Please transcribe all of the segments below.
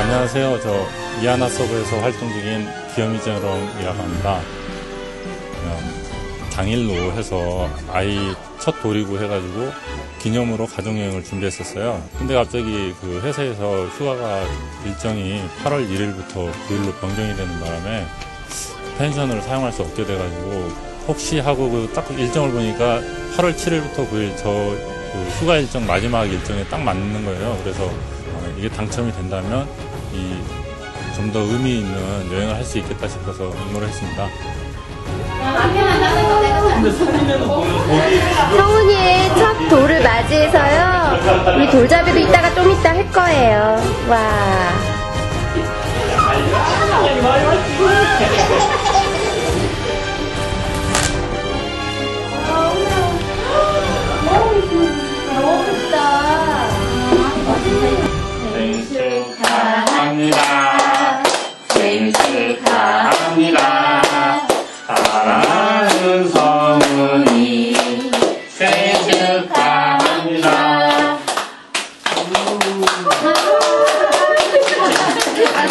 안녕하세요. 저 이하나 서버에서 활동 중인 기염이정이라고 합니다. 음, 당일로 해서 아이 첫 돌이고 해가지고 기념으로 가족여행을 준비했었어요. 근데 갑자기 그 회사에서 휴가가 일정이 8월 1일부터 9일로 변경이 되는 바람에 펜션을 사용할 수 없게 돼가지고 혹시 하고 그 딱 일정을 보니까 8월 7일부터 9일 저 그 휴가 일정 마지막 일정에 딱 맞는 거예요. 그래서 어, 이게 당첨이 된다면 이 좀 더 의미 있는 여행을 할 수 있겠다 싶어서 응모를 했습니다. 성훈이의 첫 돌을 맞이해서요. 우리 돌잡이도 이따가 좀 이따 할 거예요. 와.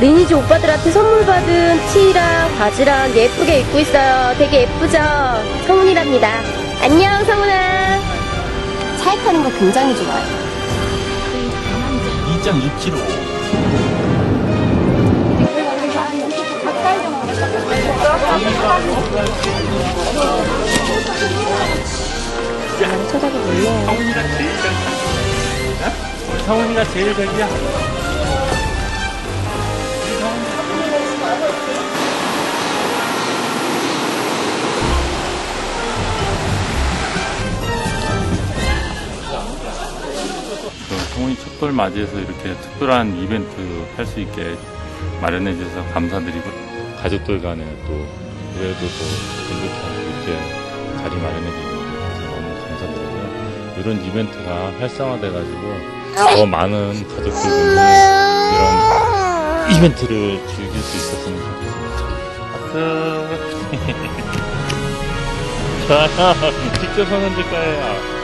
리니지 오빠들한테 선물 받은 티랑 바지랑 예쁘게 입고 있어요. 되게 예쁘죠? 성훈이랍니다. 안녕, 성훈아. 차에 타는 거 굉장히 좋아요. 2.6kg. 쳐다보볼래요. 성훈이가 제일 저기야. 성훈이 첫돌 맞이해서 이렇게 특별한 이벤트 할 수 있게 마련해 주셔서 감사드리고 가족들 간에 또 그래도 또 행복하고 이렇게 자리 마련해 주셔서 너무 감사드리고요. 이런 이벤트가 활성화돼가지고 더 많은 가족들분이 이런 이벤트를 즐길 수 있었으면 좋겠습니다. 좋아요. 직접 거예요.